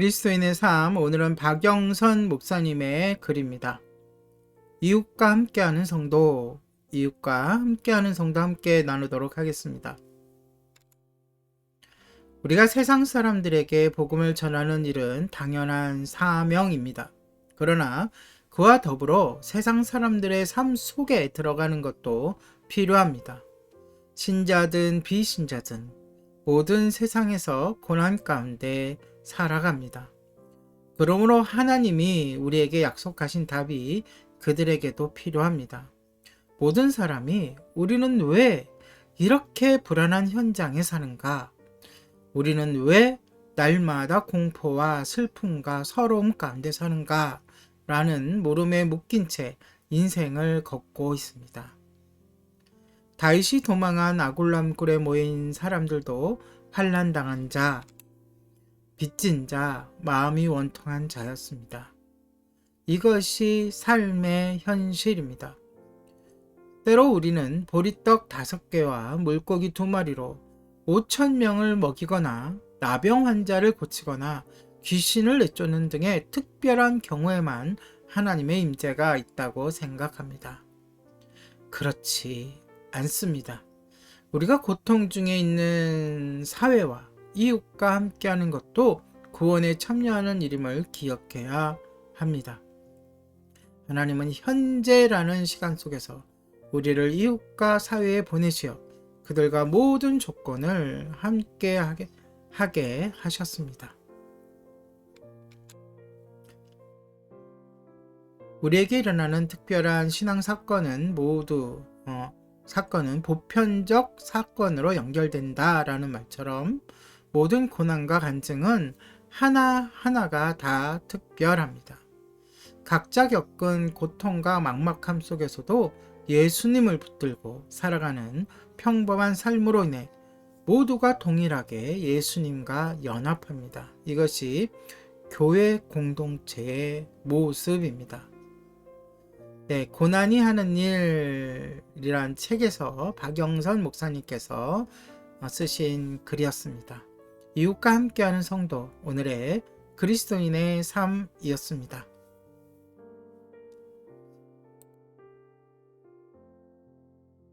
그리스도인의 삶 오늘은 박영선 목사님의 글입니다. 이웃과 함께하는 성도, 이웃과 함께하는 성도 함께 나누도록 하겠습니다. 우리가 세상 사람들에게 복음을 전하는 일은 당연한 사명입니다. 그러나 그와 더불어 세상 사람들의 삶 속에 들어가는 것도 필요합니다. 신자든 비신자든 모든 세상에서 고난 가운데 살아갑니다. 그러므로 하나님이 우리에게 약속하신 답이 그들에게도 필요합니다. 모든 사람이 우리는 왜 이렇게 불안한 현장에 사는가? 우리는 왜 날마다 공포와 슬픔과 서러움 가운데 사는가? 라는 물음에 묶인 채 인생을 걷고 있습니다. 다윗이 도망한 아굴람 굴에 모인 사람들도 환란당한 자, 빚진 자, 마음이 원통한 자였습니다. 이것이 삶의 현실입니다. 때로 우리는 보리떡 다섯 개와 물고기 두 마리로 5천 명을 먹이거나 나병 환자를 고치거나 귀신을 내쫓는 등의 특별한 경우에만 하나님의 임재가 있다고 생각합니다. 그렇지 않습니다. 우리가 고통 중에 있는 사회와 이웃과 함께하는 것도 구원에 참여하는 일임을 기억해야 합니다. 하나님은 현재라는 시간 속에서 우리를 이웃과 사회에 보내시어 그들과 모든 조건을 함께 하게, 하게 하셨습니다. 우리에게 일어나는 특별한 신앙 사건은 모두 어, 사건은 보편적 사건으로 연결된다라는 말처럼 모든 고난과 간증은 하나하나가 다 특별합니다. 각자 겪은 고통과 막막함 속에서도 예수님을 붙들고 살아가는 평범한 삶으로 인해 모두가 동일하게 예수님과 연합합니다. 이것이 교회 공동체의 모습입니다. 네, 고난이 하는 일이란 책에서 박영선 목사님께서 쓰신 글이었습니다. 이웃과 함께하는 성도, 오늘의 그리스도인의 삶이었습니다.